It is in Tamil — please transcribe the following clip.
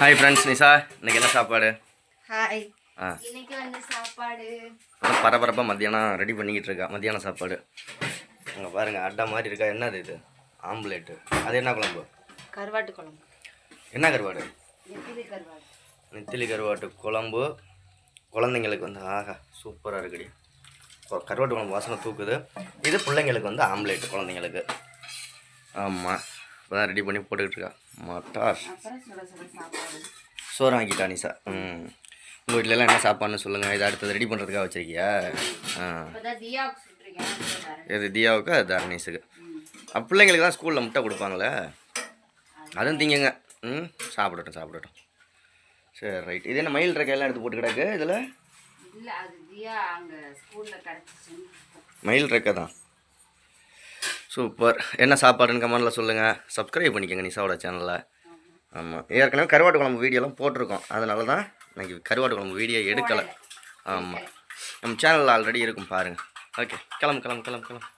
ஹாய் ஃப்ரெண்ட்ஸ் நிஷா இன்னைக்கு என்ன சாப்பாடு? ஹாய் ஆ. இன்னைக்கு வந்து சாப்பாடு. பரபரப்பாக மத்தியானம் ரெடி பண்ணிக்கிட்டு இருக்கா. மத்தியானம் சாப்பாடு. அங்கே பாருங்கள் அட்டை மாதிரி இருக்கா. என்னது இது? ஆம்லேட்டு. அது என்ன குழம்பு? கருவாட்டு குழம்பு. என்ன கருவாடு? நெத்திலி கருவாடு. நெத்திலி கருவாட்டு குழம்பு. குழந்தைங்களுக்கு வந்து ஆஹா சூப்பராக இருக்குடி. கருவாட்டு குழம்பு வாசனை தூக்குது. இது பிள்ளைங்களுக்கு வந்து ஆம்லேட் குழந்தைங்களுக்கு. ஆமாம் இப்போ தான் ரெடி பண்ணி போட்டுக்கிட்டு இருக்கா. சாப்பாடு. சோறு ஆக்கிட்டா நிஷா ம். உங்கள் வீட்டிலலாம் என்ன சாப்பாடுன்னு சொல்லுங்கள் இதை அடுத்தது ரெடி பண்ணுறதுக்காக வச்சிருக்கியா? ஆ. இது தியாவுக்கு? அது தர்ணீஸுக்கு பிள்ளைங்களுக்கு தான் ஸ்கூலில் முட்டை கொடுப்பாங்களே? அதுவும் திங்குங்க. ம். சாப்பிடட்டும் சாப்பிடட்டும். சரி ரைட் இது என்ன மயில் ரெக்கையெல்லாம் எடுத்து போட்டு கிடக்கு இதில்? மயில் ரெக்கை தான். சூப்பர். என்ன சாப்பாடுன்னு கமெண்டில் சொல்லுங்கள் சப்ஸ்கிரைப் பண்ணிக்கோங்க நிஷாவோட சேனலில் ஆமாம் ஏற்கனவே கருவாட்டு குழம்பு வீடியோலாம் போட்டிருக்கோம். அதனால தான் இன்னைக்கு கருவாட்டு குழம்பு வீடியோ எடுக்கலை. ஆமாம் நம்ம சேனலில் ஆல்ரெடி இருக்கும் பாருங்கள் ஓகே கிளம்பு கிளம்பு கிளம்பு கிளம்பு.